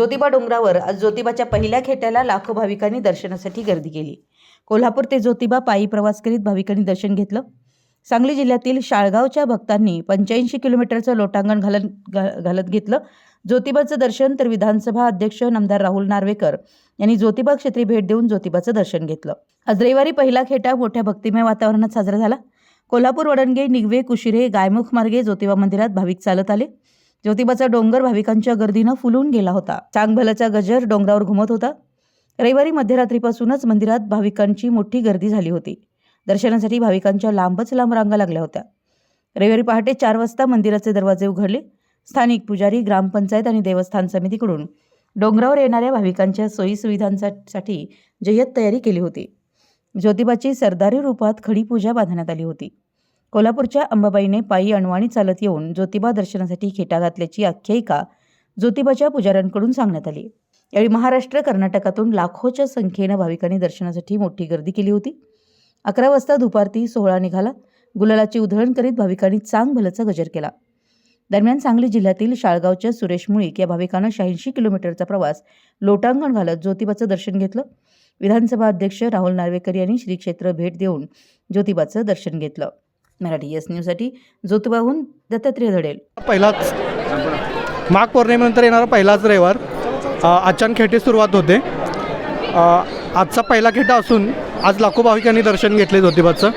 ज्योतिबा डोंगरावर आज ज्योतिबाच्या पहिल्या खेट्याला लाखो भाविकांनी दर्शनासाठी गर्दी केली. कोल्हापूर ते ज्योतिबा पायी प्रवास करीत भाविकांनी दर्शन घेतलं. सांगली जिल्ह्यातील शाळगावच्या भक्तांनी पंच्याऐंशी किलोमीटरचं लोटांगण घालत घा- घालत घेतलं. ज्योतिबाचं दर्शन तर विधानसभा अध्यक्ष नामदार राहुल नार्वेकर यांनी ज्योतिबा क्षेत्री भेट देऊन ज्योतिबाचं दर्शन घेतलं. आज रविवारी पहिला खेटा मोठ्या भक्तिमय वातावरणात साजरा झाला. कोल्हापूर वडणगे निगवे कुशिरे गायमुख मार्गे ज्योतिबा मंदिरात भाविक चालत आले. ज्योतिबाचा डोंगर भाविकांच्या गर्दीनं फुलून गेला होता. चांगभलाचा गजर डोंगरावर घुमत होता. रविवारी मध्यरात्रीपासूनच मंदिरात भाविकांची मोठी गर्दी झाली होती. दर्शनासाठी भाविकांच्या लांबच लांब रांगा लागल्या होत्या. रविवारी पहाटे चार वाजता मंदिराचे दरवाजे उघडले. स्थानिक पुजारी ग्रामपंचायत आणि देवस्थान समितीकडून डोंगरावर येणाऱ्या भाविकांच्या सोयीसुविधांसाठी जय्यत तयारी केली होती. ज्योतिबाची सरदारी रूपात खडी पूजा बांधण्यात आली होती. कोल्हापूरच्या अंबाबाईने पायी अणवाणी चालत येऊन ज्योतिबा दर्शनासाठी खेटा घातल्याची आख्यायिका ज्योतिबाच्या पुजाऱ्यांकडून सांगण्यात आली. यावेळी महाराष्ट्र कर्नाटकातून लाखोच्या संख्येनं भाविकांनी दर्शनासाठी मोठी गर्दी केली होती. अकरा वाजता दुपारती सोहळा निघाला. गुलालाची उधळण करीत भाविकांनी चांग भलचा गजर केला. दरम्यान सांगली जिल्ह्यातील शाळगावच्या सुरेश मुळीक या भाविकानं शहाऐंशी किलोमीटरचा प्रवास लोटांगण घालत ज्योतिबाचं दर्शन घेतलं. विधानसभा अध्यक्ष राहुल नार्वेकर यांनी श्री क्षेत्र भेट देऊन ज्योतिबाचं दर्शन घेतलं. मराठी एस न्यूजसाठी ज्योतिबाहून दत्तात्रेय धडेल पहिलाच माघ पौर्णिमेनंतर येणारा पहिलाच रविवार. आजच्यान खेटे सुरुवात होते. आजचा पहिला खेटा असून आज लाखो भाविकांनी दर्शन घेतले ज्योतिबाचं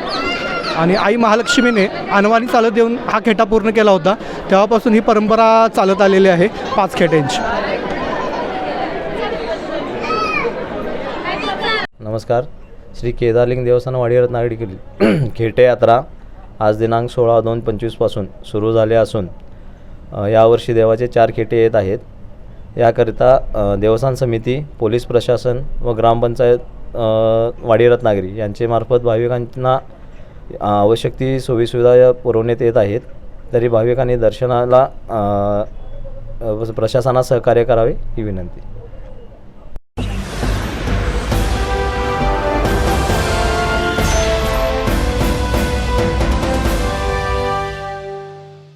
आणि आई महालक्ष्मीने अनवाणी चालत येऊन हा खेटा पूर्ण केला होता. तेव्हापासून ही परंपरा चालत आलेली आहे पाच खेट्यांची नमस्कार. श्री केदारलिंग देवस्थान वाडी रत्नागिरी खेटे यात्रा आज दिनांक सोळा दोन पंचवीसपासून सुरू झाले असून यावर्षी देवाचे चार खेटे येत आहेत. याकरिता देवस्थान समिती पोलीस प्रशासन व ग्रामपंचायत वाडी रत्नागिरी यांचेमार्फत भाविकांना आवश्यक ती सोयीसुविधा पुरवण्यात येत आहेत. तरी भाविकांनी दर्शनाला प्रशासनास सहकार्य करावे ही विनंती.